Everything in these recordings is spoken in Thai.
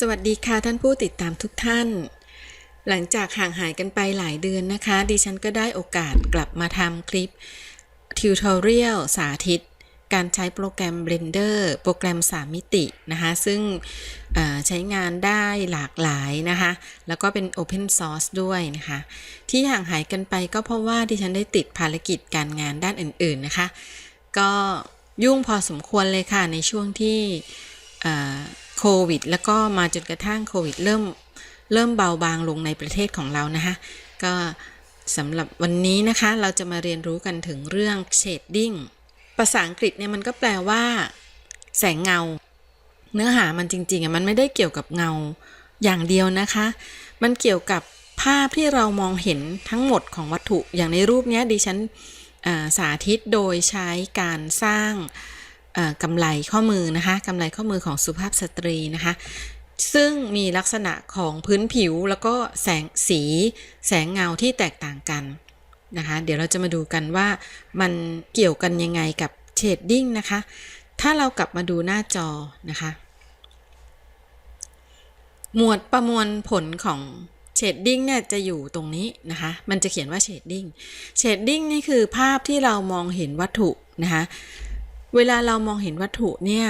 สวัสดีค่ะท่านผู้ติดตามทุกท่าน หลังจากห่างหายกันไปหลายเดือนนะคะ ดิฉันก็ได้โอกาสกลับมาทำคลิปทิวทอเรียลสาธิต การใช้โปรแกรม Blender โปรแกรม 3 มิตินะคะ ซึ่งใช้งานได้หลากหลายนะคะ แล้วก็เป็น Open Source ด้วยนะคะ ที่ห่างหายกันไปก็เพราะว่าดิฉันได้ติดภารกิจการงานด้านอื่นๆนะคะ ก็ยุ่งพอสมควรเลยค่ะในช่วงที่ โควิด แล้วก็มาจนกระทั่งโควิด เริ่มเริ่มเบาบางลงในประเทศของเรานะคะก็สำหรับวันนี้นะคะเราจะมาเรียนรู้กันถึงเรื่อง shading ภาษาอังกฤษเนี่ยมันก็แปลว่า แสงเงา เนื้อหามันจริงๆอะมันไม่ได้เกี่ยวกับเงาอย่างเดียวนะคะ มันเกี่ยวกับภาพที่เรามองเห็นทั้งหมดของวัตถุอย่างในรูปเนี้ยดิฉันสาธิตโดยใช้การสร้าง กำไรข้อมือนะคะกำไรข้อมือของสุภาพสตรีนะคะ ซึ่งมีลักษณะของพื้นผิวแล้วก็แสงสีแสงเงาที่แตกต่างกันนะคะ เดี๋ยวเราจะมาดูกันว่ามันเกี่ยวกันยังไงกับเชดดิ้งนะคะ ถ้าเรากลับมาดูหน้าจอนะคะ หมวดประมวลผลของเชดดิ้งเนี่ยจะอยู่ตรงนี้นะคะ มันจะเขียนว่าเชดดิ้ง เชดดิ้งนี่คือภาพที่เรามองเห็นวัตถุนะคะ เวลาเรามองเห็นวัตถุเนี่ย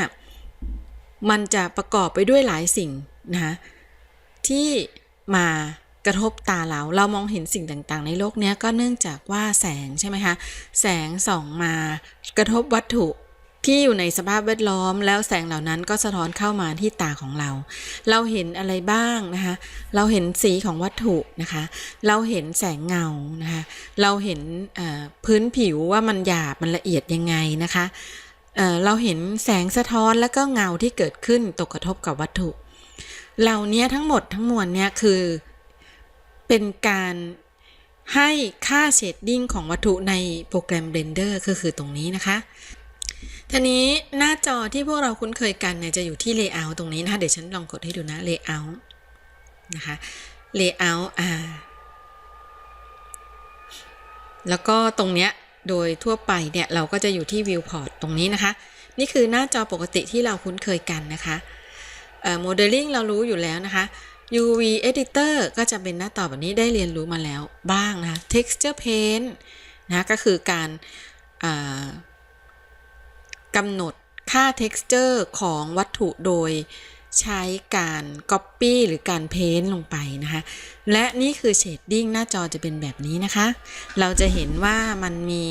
มันจะประกอบไปด้วยหลายสิ่งนะคะที่มากระทบตาเรา เรามองเห็นสิ่งต่างๆ ในโลกนี้ก็เนื่องจากว่าแสงใช่ไหมคะ แสงส่องมากระทบวัตถุที่อยู่ในสภาพแวดล้อม แล้วแสงเหล่านั้นก็สะท้อนเข้ามาที่ตาของเรา เราเห็นอะไรบ้างนะคะ เราเห็นสีของวัตถุนะคะ เราเห็นแสงเงานะคะ เราเห็นพื้นผิวว่ามันหยาบมันละเอียดยังไงนะคะ เราเห็นแสงสะท้อนแล้วก็เงาที่เกิดขึ้นตกกระทบกับวัตถุ เหล่านี้ทั้งหมดทั้งมวลเนี่ยคือเป็นการให้ค่าเชดดิ้งของวัตถุในโปรแกรม Blender ก็คือตรงนี้นะคะทีนี้หน้าจอที่พวกเราคุ้นเคยกันเนี่ยจะอยู่ที่ Layout ตรงนี้นะคะเดี๋ยวฉันลองกดให้ดูนะ Layout นะคะ Layout อ่าแล้วก็ตรงเนี้ย โดยทั่วไปเนี่ยเราก็จะอยู่ที่ Viewport ตรงนี้นะคะ นี่คือหน้าจอปกติที่เราคุ้นเคยกันนะคะโมเดลลิ่งเรารู้อยู่แล้วนะคะ UV Editor ก็จะเป็นหน้าต่อแบบนี้ได้เรียนรู้มาแล้วบ้างนะคะ Texture Paint นะก็คือการกำหนดค่า texture ของวัตถุโดย ใช้การ copy หรือการ paint ลงไปนะคะ และนี่คือ shading หน้าจอจะเป็นแบบนี้นะคะ เราจะเห็นว่ามันมี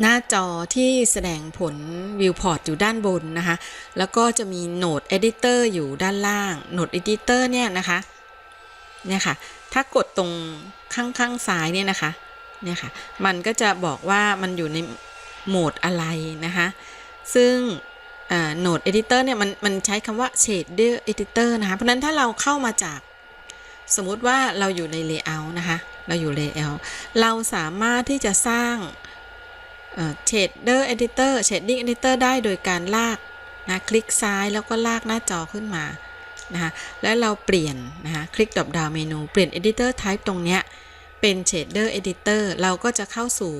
หน้าจอที่แสดงผล viewport อยู่ด้านบนนะคะ แล้วก็จะมี node editor อยู่ด้านล่าง node editor เนี่ยนะคะ เนี่ยค่ะ ถ้ากดตรงข้างข้างซ้ายเนี่ยนะคะ เนี่ยค่ะ มันก็จะบอกว่ามันอยู่ในโหมดอะไรนะคะ ซึ่ง โหนด editor เนี่ยมันมันใช้คำว่า shader editor นะคะ เพราะนั้นถ้าเราเข้ามาจากสมมติว่าเราอยู่ใน layout นะคะ เราอยู่ layout เราสามารถที่จะสร้างเอ่อ shader editor shading editor ได้โดยการลากนะคลิกซ้ายแล้วก็ลากหน้าจอขึ้นมานะคะแล้วเราเปลี่ยนนะคะคลิกดรอปดาวเมนูเปลี่ยน editor type ตรงเนี้ยเป็น shader editor เราก็จะเข้าสู่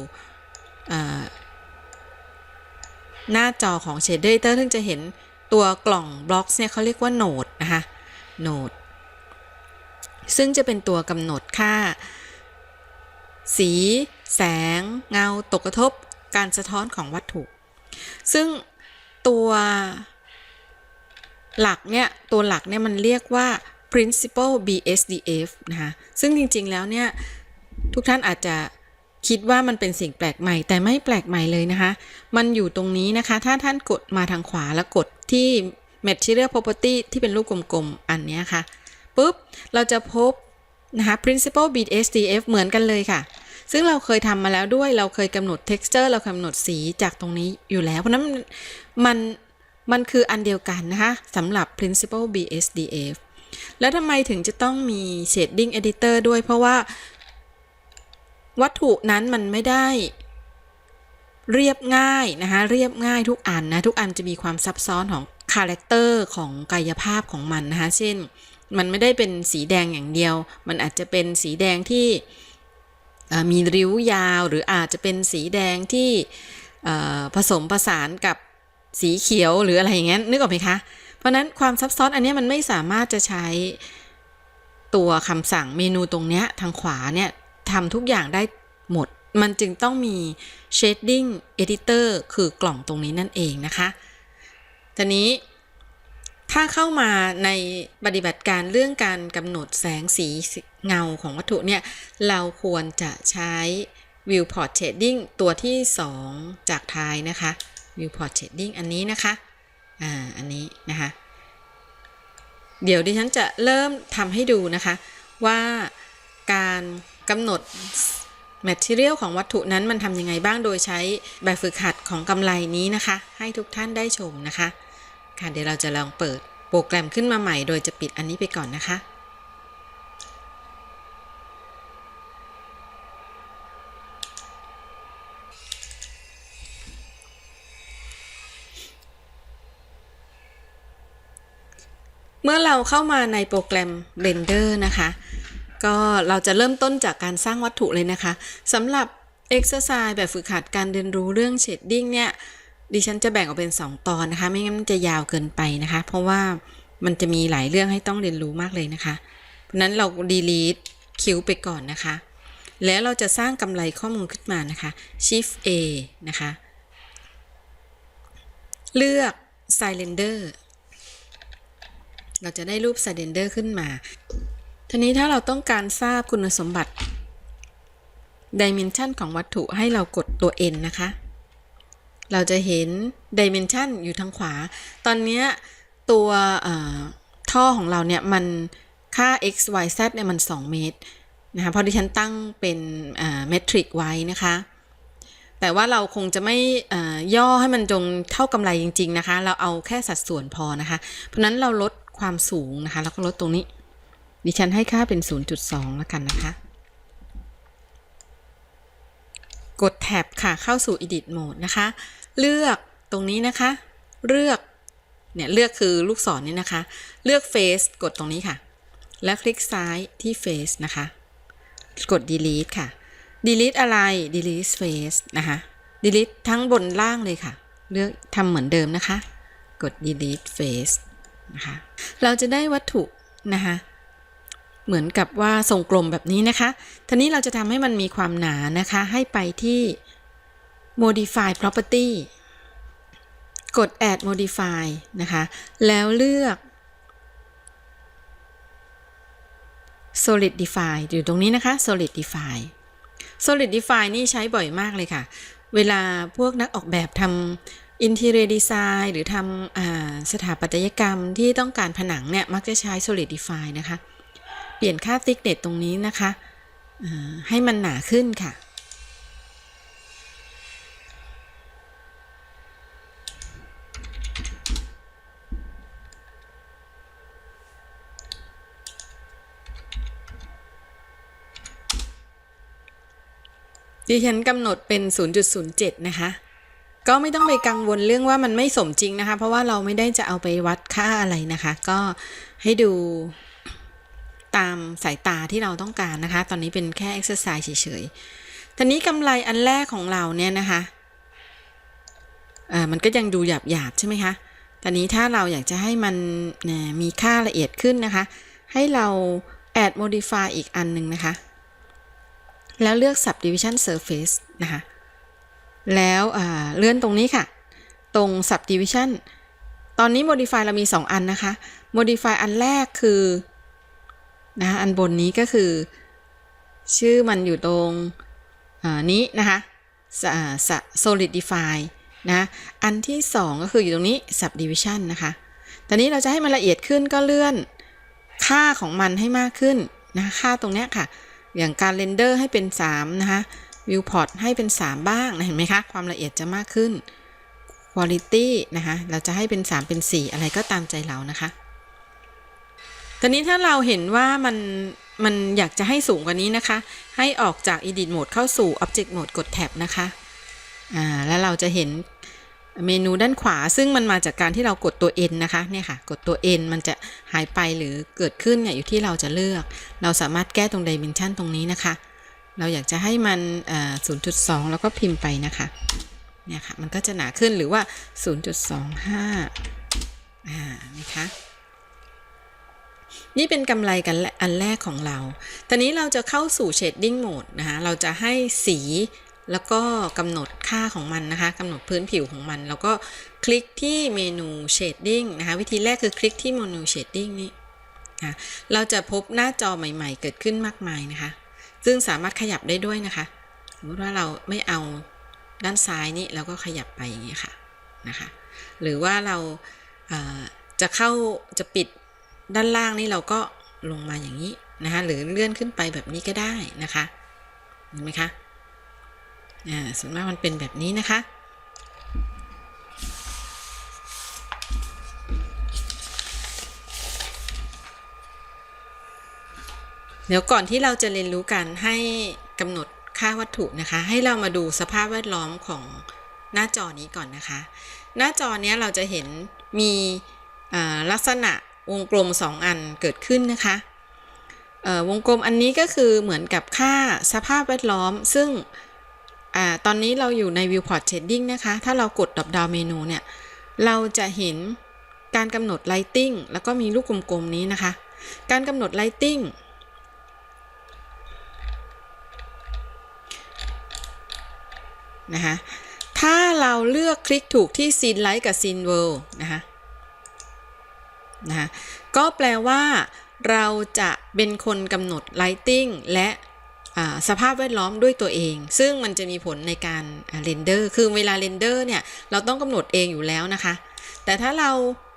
หน้าจอของ Shader Editor ซึ่งจะเห็นตัวกล่องบล็อกเนี่ยเขาเรียกว่าโหนดนะคะโหนดซึ่งจะเป็นตัวกำหนดค่า สี แสง เงา ตกกระทบ การสะท้อนของวัตถุ ซึ่งตัวหลักเนี่ย ตัวหลักเนี่ยมันเรียกว่า principle BSDF นะคะ ซึ่งจริงๆแล้วเนี่ย ทุกท่านอาจจะ คิดว่ามันเป็นสิ่งแปลกใหม่ แต่ไม่แปลกใหม่เลยนะคะ มันอยู่ตรงนี้นะคะ ถ้าท่านกดมาทางขวาแล้วกดที่ material property ที่เป็นรูปกลมๆ อันนี้ค่ะปุ๊บ เราจะพบนะคะ principle BSDF เหมือนกันเลยค่ะ ซึ่งเราเคยทำมาแล้วด้วย เราเคยกำหนด texture เรากำหนดสีจากตรงนี้อยู่แล้ว เพราะนั้นมันมันคืออันเดียวกันนะคะสำหรับ principle BSDF แล้วทำไมถึงจะต้องมี shading editor ด้วย เพราะว่า วัตถุนั้นมันไม่ได้ เรียบง่ายนะคะเรียบง่ายทุกอันนะทุกอันจะมีความซับซ้อนของคาแรคเตอร์ของกายภาพของมันนะคะเช่น มันไม่ได้เป็นสีแดงอย่างเดียว มันอาจจะเป็นสีแดงที่มีริ้วยาวหรืออาจจะเป็นสีแดงที่ผสมผสานกับสีเขียวหรืออะไรอย่างเงี้ยนึกออกไหมคะ เพราะนั้นความซับซ้อนอันนี้มันไม่สามารถจะใช้ตัวคำสั่งเมนูตรงเนี้ยทางขวาเนี่ย ทำทุกอย่างได้หมด มันจึงต้องมี shading editor คือกล่องตรงนี้นั่นเองนะคะทีนี้ถ้าเข้ามาในปฏิบัติการเรื่องการกำหนดแสงสีเงาของวัตถุเนี่ย เราควรจะใช้ viewport shading ตัวที่ 2 จากท้ายนะคะ viewport shading อันนี้นะคะ อ่า อันนี้นะคะ เดี๋ยวดิฉันจะเริ่มทำให้ดูนะคะ ว่าการ กำหนด material ของวัตถุนั้นมันทำยังไงบ้างโดยใช้แบบฝึกหัดของกำไรนี้นะคะ ให้ทุกท่านได้ชมนะคะ ค่ะเดี๋ยวเราจะลองเปิดโปรแกรมขึ้นมาใหม่ โดยจะปิดอันนี้ไปก่อนนะคะเมื่อเราเข้ามาในโปรแกรม Blender นะคะ ก็เราจะเริ่มต้นจากการสร้างวัตถุเลยนะคะสำหรับ Exercise แบบฝึกหัดการเรียนรู้เรื่อง Shading เนี่ยดิฉันจะแบ่งออกเป็น 2 ตอนนะคะ ไม่งั้นมันจะยาวเกินไปนะคะ เพราะว่ามันจะมีหลายเรื่องให้ต้องเรียนรู้มากเลยนะคะ เพราะนั้นเรา delete คิวไปก่อนนะคะ แล้วเราจะสร้างกำไรข้อมูลขึ้นมานะคะ shift A นะคะ เลือก cylinder เราจะได้รูป cylinder ขึ้นมา ทีนี้ถ้าเราต้องการทราบคุณสมบัติ dimension ของวัตถุให้เรากดตัว n นะคะ เราจะเห็น dimension อยู่ทางขวา ตอนนี้ตัวท่อของเราเนี่ยมันค่า x y z เนี่ยมัน 2 เมตรนะคะเพราะดิฉันตั้งเป็นเมตริกไว้นะคะ แต่ว่าเราคงจะไม่ย่อให้มันจงเท่ากำไรจริง ๆ นะคะ เราเอาแค่สัดส่วนพอนะคะ เพราะนั้นเราลดความสูงนะคะ แล้วก็ลดตรงนี้ ดิฉันให้ค่าเป็น 0.2 แล้วกันนะคะ กดแท็บค่ะเข้าสู่ Edit Mode นะคะ เลือกตรงนี้นะคะ เลือกเนี่ยเลือกคือลูกศรนี่นะคะ เลือก Face กดตรงนี้ค่ะ แล้วคลิกซ้ายที่ Face นะคะ กด Delete ค่ะ Delete อะไร Delete Face นะคะ Delete ทั้งบนล่างเลยค่ะ เลือกทำเหมือนเดิมนะคะ กด Delete Face นะคะ เราจะได้วัตถุนะคะ เหมือนกับว่าทรงกลมแบบนี้นะคะ ทีนี้เราจะทำให้มันมีความหนานะคะ ให้ไปที่ modify property กด add modify นะคะ แล้วเลือก solidify อยู่ตรงนี้นะคะ solidify solidify นี่ใช้บ่อยมากเลยค่ะ เวลาพวกนักออกแบบทำ interior design หรือทำสถาปัตยกรรมที่ต้องการผนังเนี่ย มักจะใช้ solidify นะคะ เปลี่ยนค่า thickness ตรงนี้นะคะให้มันหนาขึ้นค่ะ ดิฉันกำหนดเป็น 0.07 นะคะ ก็ไม่ต้องไปกังวลเรื่องว่ามันไม่สมจริงนะคะ เพราะว่าเราไม่ได้จะเอาไปวัดค่าอะไรนะคะ ก็ให้ดู ตามสายตาที่เราต้องการนะคะ ตอนนี้เป็นแค่ exercise เฉยๆทีนี้กำไรอันแรกของเราเนี่ยนะคะเออมันก็ยังดูหยาบๆใช่ไหมคะตอนนี้ถ้าเราอยากจะให้มันมีค่าละเอียดขึ้นนะคะ ให้เรา add modify อีกอันหนึ่งนะคะ แล้วเลือก subdivision surface นะคะ แล้วเลื่อนตรงนี้ค่ะ ตรง subdivision ตอนนี้ modify เรามี 2 อันนะคะ modify อันแรกคือ นะคะอันบนนี้ก็คือ ชื่อมันอยู่ตรงนี้นะคะ solidify นะอันที่ 2 ก็คืออยู่ตรงนี้ subdivision นะคะตอนนี้เราจะให้มันละเอียดขึ้นก็เลื่อนค่าของมันให้มากขึ้นนะค่าตรงเนี้ยค่ะ อย่างการเรนเดอร์ให้เป็น 3 นะคะ viewport ให้เป็น 3 บ้างนะเห็นไหมคะ ความละเอียดจะมากขึ้น quality นะคะ เราจะให้เป็น 3 เป็น 4 อะไรก็ตามใจเรานะคะ ตอนนี้ถ้าเราเห็นว่ามันมันอยากจะให้สูงกว่านี้นะคะ ให้ออกจาก edit mode เข้าสู่ object mode กดแท็บนะคะอ่าแล้วเราจะเห็นเมนูด้านขวาซึ่งมันมาจากการที่เรากดตัว N นะคะเนี่ยค่ะ กดตัว N มันจะหายไปหรือเกิดขึ้นเนี่ยอยู่ที่เราจะเลือก เราสามารถแก้ตรง dimension ตรงนี้นะคะ เราอยากจะให้มัน 0.2 แล้วก็พิมพ์ไปนะคะเนี่ยค่ะมันก็จะหนาขึ้นหรือว่า 0.25อ่านะคะ นี่เป็นกำไรกันและอันแรกของเรา ตอนนี้เราจะเข้าสู่ shading mode นะคะ เราจะให้สีแล้วก็กำหนดค่าของมันนะคะกำหนดพื้นผิวของมัน แล้วก็คลิกที่เมนู shading นะคะ วิธีแรกคือคลิกที่เมนู shading นี่นะเราจะพบหน้าจอใหม่ๆ เกิดขึ้นมากมายนะคะ ซึ่งสามารถขยับได้ด้วยนะคะสมมติว่าเราไม่เอาด้านซ้ายนี่เราก็ขยับไปอย่างนี้ค่ะนะคะ หรือว่าเราเอ่อจะเข้าจะปิด ด้านล่างนี่เราก็ลงมาอย่างนี้นะคะหรือเลื่อนขึ้นไปแบบนี้ก็ได้นะคะเห็นไหมคะอ่าส่วนมากมันเป็นแบบนี้นะคะเดี๋ยวก่อนที่เราจะเรียนรู้การให้กำหนดค่าวัตถุนะคะ ให้เรามาดูสภาพแวดล้อมของหน้าจอนี้ก่อนนะคะ หน้าจอนี้เราจะเห็นมีลักษณะ วงกลม 2 อันเกิดขึ้นนะคะออวงกลมอันนี้ก็คือเหมือนกับค่าสภาพแวดล้อม ซึ่งอตอนนี้เราอยู่ใน viewport shading นะคะ ถ้าเรากดดับดาวเมนูเนี่ย เราจะเห็นการกำหนด lighting แล้วก็มีลูกกลมๆนี้นะคะ การกำหนด lighting นะคะถ้าเราเลือกคลิกถูกที่ Scene Light กับ Scene World นะคะ นะคะก็แปลว่าเราจะเป็นคนกำหนด Lighting และสภาพแวดล้อมด้วยตัวเอง ซึ่งมันจะมีผลในการเรนเดอร์ คือเวลาเรนเดอร์เนี่ย เราต้องกำหนดเองอยู่แล้วนะคะ แต่ถ้าเรา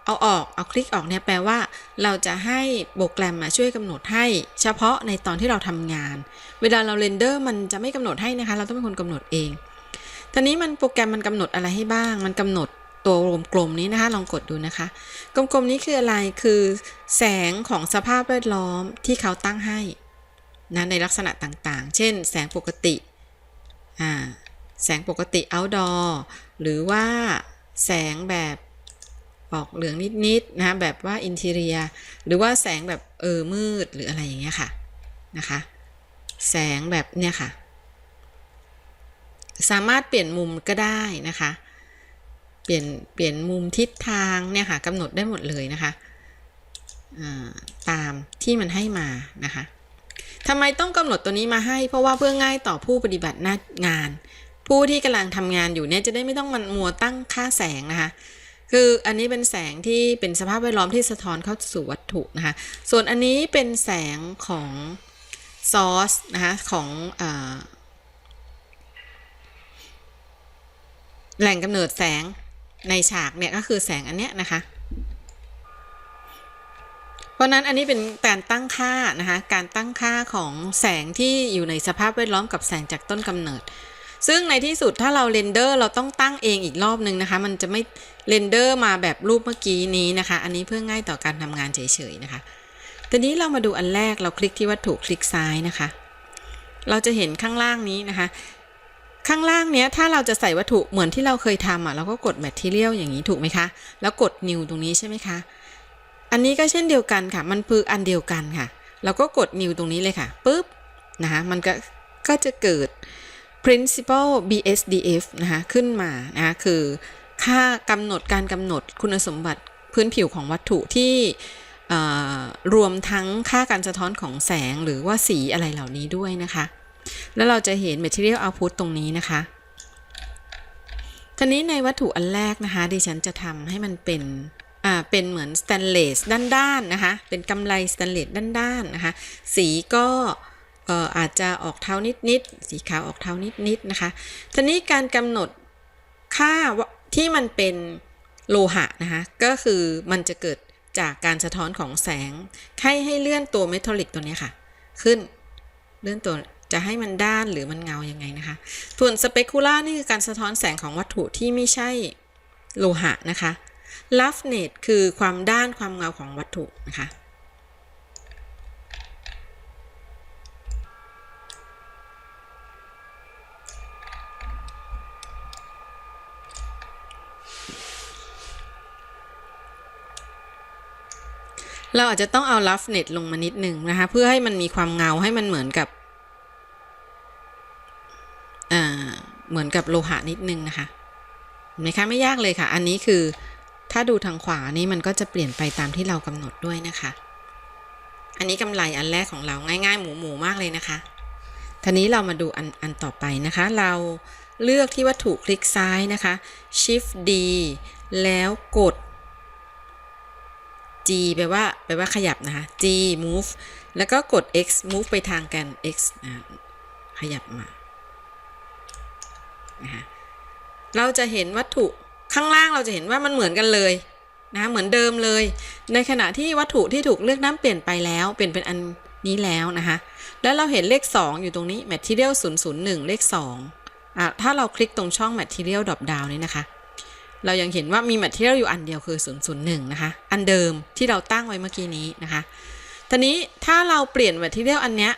เอาออกเอาคลิกออกเนี่ยแปลว่า เราจะให้โปรแกรมมาช่วยกำหนดให้เฉพาะในตอนที่เราทำงาน เวลาเราเรนเดอร์มันจะไม่กำหนดให้นะคะ เราต้องเป็นคนกำหนดเองทีนี้มันโปรแกรมมันกำหนดอะไรให้บ้าง มันกำหนด ตัววงกลมนี้นะคะ ลองกดดูนะคะ กลมๆนี้คืออะไรคือ แสงของสภาพแวดล้อมที่เขาตั้งให้นะในลักษณะต่างๆ เช่น แสงปกติ แสงปกติ outdoor หรือว่าแสงแบบออกเหลืองนิดๆนะแบบว่า interior หรือว่าแสงแบบเออมืดหรืออะไรอย่างเงี้ยค่ะนะคะ แสงแบบเนี่ยค่ะ สามารถเปลี่ยนมุมก็ได้นะคะ เปลี่ยนเปลี่ยนมุมทิศทางเนี่ยค่ะกำหนดได้หมดเลยนะคะตามที่มันให้มานะคะทำไมต้องกำหนดตัวนี้มาให้ เพราะว่าเพื่อง่ายต่อผู้ปฏิบัติหน้างาน ผู้ที่กำลังทำงานอยู่เนี่ยจะได้ไม่ต้องมันมัวตั้งค่าแสงนะคะคืออันนี้เป็นแสงที่เป็นสภาพแวดล้อมที่สะท้อนเข้าสู่วัตถุนะคะ ส่วนอันนี้เป็นแสงของซอสนะคะของอแหล่งกำเนิดแสง ในฉากเนี่ยก็คือแสงอันเนี้ยนะคะ เพราะนั้นอันนี้เป็นการตั้งค่านะคะ การตั้งค่าของแสงที่อยู่ในสภาพแวดล้อมกับแสงจากต้นกำเนิด ซึ่งในที่สุดถ้าเราเรนเดอร์เราต้องตั้งเองอีกรอบนึงนะคะ มันจะไม่เรนเดอร์มาแบบรูปเมื่อกี้นี้นะคะ อันนี้เพื่อง่ายต่อการทำงานเฉยๆนะคะทีนี้เรามาดูอันแรกเราคลิกที่วัตถุคลิกซ้ายนะคะ เราจะเห็นข้างล่างนี้นะคะ ข้างล่างเนี้ยถ้าเราจะใส่วัตถุเหมือนที่เราเคยทำอะเราก็กด material อย่างนี้ถูกไหมคะ แล้วกด new ตรงนี้ใช่ไหมคะ อันนี้ก็เช่นเดียวกันค่ะ มันคืออันเดียวกันค่ะ เราก็กด new ตรงนี้เลยค่ะปุ๊บนะคะมันก็ก็จะเกิด principle BSDF นะคะขึ้นมานะคะคือค่ากำหนดการกำหนดคุณสมบัติพื้นผิวของวัตถุที่รวมทั้งค่าการสะท้อนของแสงหรือว่าสีอะไรเหล่านี้ด้วยนะคะ แล้วเราจะเห็น material output ตรงนี้นะคะทีนี้ในวัตถุอันแรกนะคะดิฉันจะทำให้มันเป็นอ่าเป็นเหมือนสแตนเลสด้านๆนะคะเป็นกำไรสแตนเลสด้านๆนะคะสีก็เอ่ออาจจะออกเทานิดๆสีขาวออกเทานิดๆนะคะทีนี้การกำหนดค่าที่มันเป็นโลหะนะคะก็คือมันจะเกิดจากการสะท้อนของแสงให้ให้เลื่อนตัวเมทัลลิกตัวเนี้ยค่ะ ขึ้นเลื่อนตัว จะให้มันด้านหรือมันเงายังไงนะคะ ส่วนสเปกุล่านี่คือการสะท้อนแสงของวัตถุที่ไม่ใช่โลหะนะคะลัฟเนตคือความด้านความเงาของวัตถุนะคะเราอาจจะต้องเอา roughness ลงมานิดหนึ่งนะคะ เพื่อให้มันมีความเงาให้มันเหมือนกับอ่า เหมือนกับโลหะนิดนึงนะคะเห็นไหมคะไม่ยากเลยค่ะ อันนี้คือถ้าดูทางขวานี่มันก็จะเปลี่ยนไปตามที่เรากำหนดด้วยนะคะ อันนี้กำไรอันแรกของเราง่ายๆ หมูหมูมากเลยนะคะทีนี้เรามาดูอันอันต่อไปนะคะ เราเลือกที่วัตถุคลิกซ้ายนะคะ Shift D แล้วกด G แปลว่าแปลว่าขยับนะคะ G move แล้วก็กด X move ไปทางแกน X นะขยับมา นะคะเราจะเห็นวัตถุข้างล่างเราจะเห็นว่ามันเหมือนกันเลยนะคะเหมือนเดิมเลย ในขณะที่วัตถุที่ถูกเลือกน้ำเปลี่ยนไปแล้วเปลี่ยนเป็นอันนี้แล้วนะคะแล้วเราเห็นเลข 2 อยู่ตรงนี้ material 001 เลข2อะถ้าเราคลิกตรงช่อง material drop down นี้นะคะ เรายังเห็นว่ามี material อยู่อันเดียวคือ 001 นะคะ อันเดิมที่เราตั้งไว้เมื่อกี้นี้นะคะทีนี้ถ้าเราเปลี่ยน material อันเนี้ย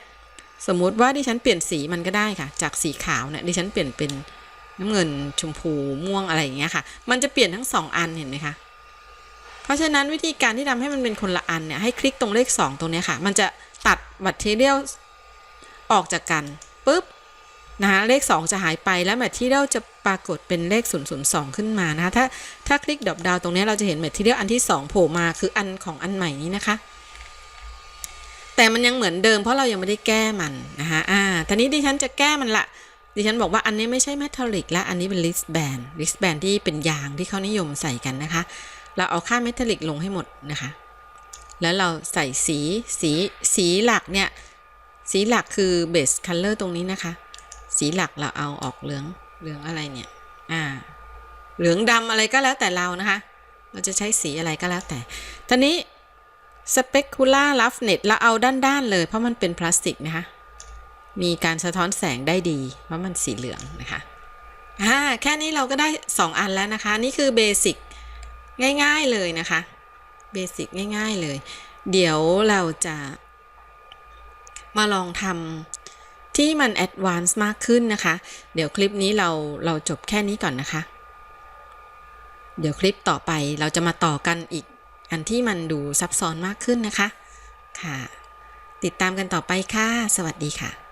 สมมุติว่าดิฉันเปลี่ยนสีมันก็ได้ค่ะ จากสีขาวเนี่ยดิฉันเปลี่ยนเป็น น้ำเงินชมพูม่วงอะไรอย่างเงี้ยค่ะ มันจะเปลี่ยนทั้งสองอันเห็นไหมคะ เพราะฉะนั้นวิธีการที่ทำให้มันเป็นคนละอันเนี่ยให้คลิกตรงเลข 2 ตรงนี้ค่ะ มันจะตัด material ออกจากกันปุ๊บนะคะเลข 2 จะหายไปแล้ว material จะปรากฏเป็นเลข 002 ขึ้นมานะคะถ้าถ้าคลิกดอปดาวตรงนี้เราจะเห็น material อันที่ 2 โผล่มาคืออันของอันใหม่นี้นะคะ แต่มันยังเหมือนเดิมเพราะเรายังไม่ได้แก้มันนะคะอ่าทีนี้ดิฉันจะแก้มันละ ดิฉันบอกว่าอันนี้ไม่ใช่เมทัลลิกและอันนี้เป็นลิสแบนลิสแบนที่เป็นยางที่เขานิยมใส่กันนะคะ เราเอาค่าเมทัลลิกลงให้หมดนะคะ แล้วเราใส่สีสีสีหลักเนี่ย สีหลักคือเบสคัลเลอร์ตรงนี้นะคะ สีหลักเราเอาออกเหลืองเหลืองอะไรเนี่ย อ่า เหลืองดำอะไรก็แล้วแต่เรานะคะ เราจะใช้สีอะไรก็แล้วแต่ทีนี้ specular roughness เราเอาด้านๆเลยเพราะมันเป็นพลาสติกนะคะ มีการสะท้อนแสงได้ดี เพราะมันสีเหลืองนะคะอ่าแค่นี้เราก็ได้ 2 อันแล้วนะคะ นี่คือเบสิกง่ายๆเลยนะคะเบสิกง่ายๆเลย เดี๋ยวเราจะมาลองทำที่มันแอดวานซ์มากขึ้นนะคะ เดี๋ยวคลิปนี้เราเราจบแค่นี้ก่อนนะคะ เดี๋ยวคลิปต่อไปเราจะมาต่อกันอีกอันที่มันดูซับซ้อนมากขึ้นนะคะ ค่ะ ติดตามกันต่อไปค่ะ สวัสดีค่ะ